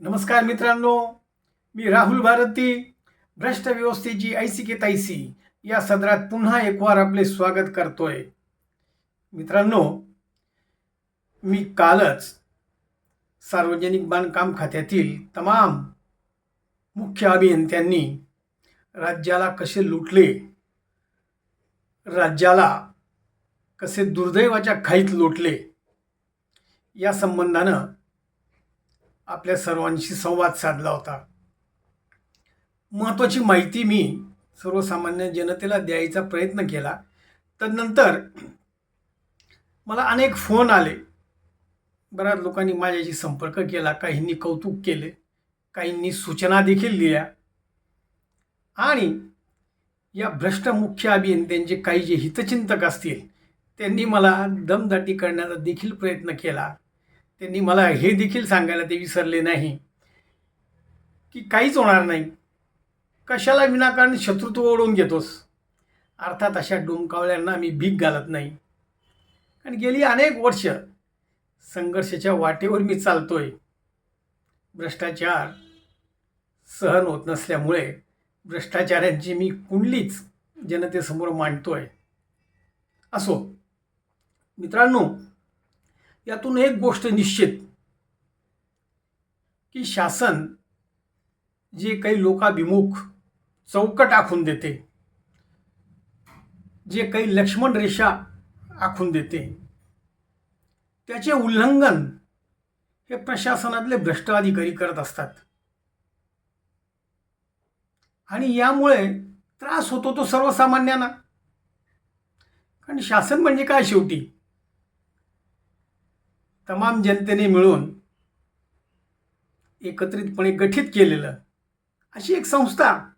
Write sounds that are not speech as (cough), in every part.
नमस्कार मित्रांनो मी राहुल भारती भ्रष्ट व्यवस्थेची ऐसी के तैसी या सदरात पुन्हा एकवार आपले स्वागत करतोय. मित्रांनो मी कालच सार्वजनिक बांधकाम खात्यातील तमाम मुख्य अभियंत्यांनी राज्याला कसे लुटले राज्याला कसे दुर्दैवाच्या खाईत लोटले या संबंधानं आपल्या सर्वांशी संवाद साधला होता. महत्त्वाची माहिती मी सर्वसामान्य जनतेला द्यायचा प्रयत्न केला. तदनंतर मला अनेक फोन आले. बऱ्याच लोकांनी माझ्याशी संपर्क केला काहींनी कौतुक केले काहींनी सूचना देखील दिल्या. आणि या भ्रष्ट मुख्य अभियंत्यांचे काही जे हितचिंतक असतील त्यांनी मला दमदाटी करण्याचा देखील प्रयत्न केला. त्यांनी मला हे देखील सांगायला ते विसरले नाही. की काहीच होणार नाही. कशाला विनाकारण शत्रुत्व ओढून घेतोस? अर्थात अशा डोमकावळ्यांना मी भीक घालत नाही. आणि गेली अनेक वर्ष संघर्षाच्या वाटेवर मी चालतोय. भ्रष्टाचार सहन होत नसल्यामुळे भ्रष्टाचारांची मी कुंडलीच जनतेसमोर मांडतोय. असो. मित्रांनो यातून एक गोष्ट निश्चित. की शासन जे काही लोकाभिमुख चौकट आखून देते जे काही लक्ष्मण रेषा आखून देते त्याचे उल्लंघन हे प्रशासनातले भ्रष्ट अधिकारी करत असतात. आणि यामुळे त्रास होतो तो सर्वसामान्यांना. कारण शासन म्हणजे काय शेवटी? तमाम जनतेने मिळून एकत्रितपणे गठीत केलेलं अशी एक संस्था.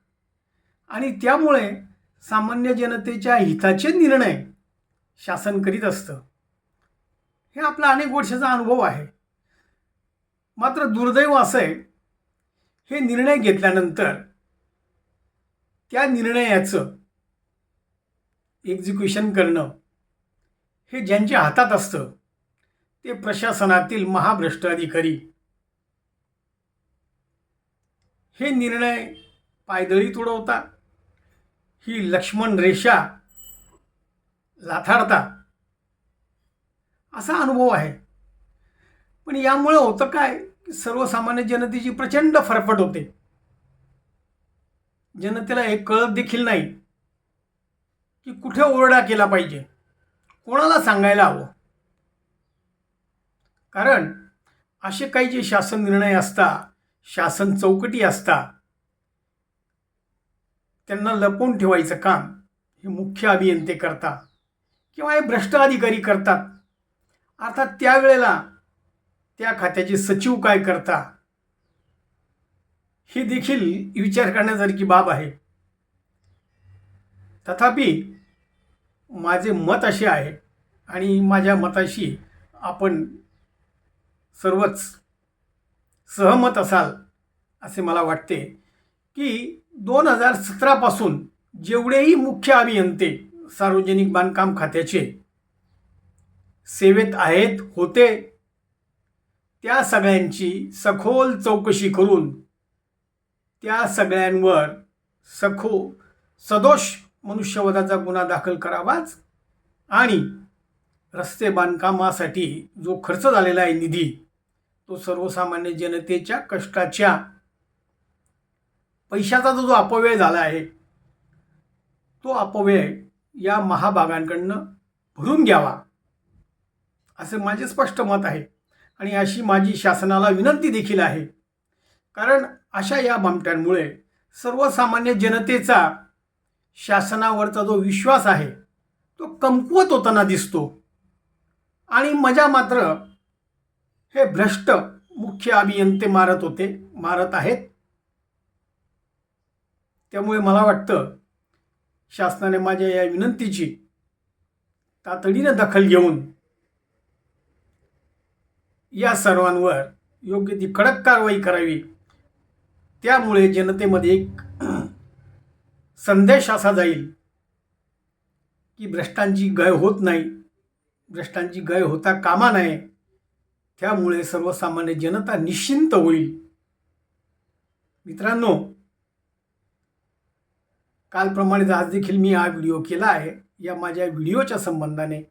आणि त्यामुळे सामान्य जनतेच्या हिताचे निर्णय शासन करीत असतं. हे आपला अनेक वर्षाचा अनुभव आहे. मात्र दुर्दैव असं आहे हे निर्णय घेतल्यानंतर त्या निर्णयाचं एक्झिक्युशन करणं हे ज्यांच्या हातात असतं ते प्रशासनातील महाभ्रष्ट अधिकारी हे निर्णय पायदळी तुडवता ही लक्ष्मण रेषा लाथाडता असा अनुभव आहे. पण यामुळं होतं काय की सर्वसामान्य जनतेची प्रचंड फरफट होते. जनतेला हे कळत देखील नाही की कुठे ओरडा केला पाहिजे कोणाला सांगायला हवं? कारण असे काही जे शासन निर्णय असता शासन चौकटी असता त्यांना लपवून ठेवायचं काम हे मुख्य अभियंते करतात किंवा हे भ्रष्ट अधिकारी करतात. अर्थात त्यावेळेला त्या खात्याचे सचिव काय करता ही देखील विचार करण्यासारखी बाब आहे. तथापि माझे मत असे आहे आणि माझ्या मताशी आपण सर्वच सहमत असाल असे मला वाटते की दोन हजार सतरापासून जेवढेही मुख्य अभियंते सार्वजनिक बांधकाम खात्याचे सेवेत आहेत होते त्या सगळ्यांची सखोल चौकशी करून त्या सगळ्यांवर सखो सदोष मनुष्यवधाचा गुन्हा दाखल करावाच आणि रस्ते बांधकामासाठी जो खर्च झालेला आहे निधी तो सर्वसामान्य जनतेच्या कष्टाच्या पैशाचा जो जो अपव्यय झाला आहे तो अपव्यय या महाभागांकडनं भरून घ्यावा असे माझे स्पष्ट मत आहे. आणि अशी माझी शासनाला विनंती देखील आहे. कारण अशा या बामट्यांमुळे सर्वसामान्य जनतेचा शासनावरचा जो विश्वास आहे तो कमकुवत होताना दिसतो. आणि मजा मात्र हे भ्रष्ट मुख्य अभियंते मारत होते मारत आहेत. त्यामुळे मला वाटतं शासनाने माझ्या या विनंतीची तातडीनं दखल घेऊन या सर्वांवर योग्य ती कडक कारवाई करावी. त्यामुळे जनतेमध्ये एक (clears throat) संदेश असा जाईल की भ्रष्टांची गय होत नाही. भ्रष्टांची गय होता कामा नये. त्यामुळे सर्वसामान्य जनता निश्चिंत होईल. मित्रांनो कालप्रमाणेच आज देखील मी हा व्हिडिओ केला आहे. या माझ्या व्हिडिओच्या संबंधाने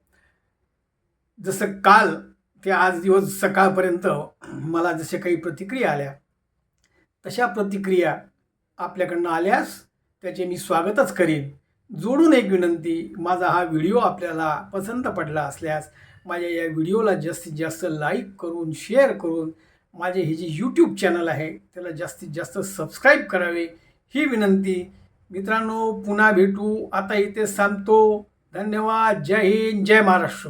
जसं काल ते आज दिवस सकाळपर्यंत मला जसे काही प्रतिक्रिया आल्या तशा प्रतिक्रिया आपल्याकडनं आल्यास त्याचे मी स्वागतच करीन. जोडून एक विनंती माझा हा व्हिडिओ आपल्याला पसंत पडला असल्यास माझ्या या व्हिडिओला जास्तीत जास्त लाईक करून शेअर करून माझे हे जे यूट्यूब चॅनल आहे त्याला जास्तीत जास्त सबस्क्राईब करावे ही विनंती. मित्रांनो पुन्हा भेटू. आता इथे सांगतो धन्यवाद. जय हिंद. जय महाराष्ट्र.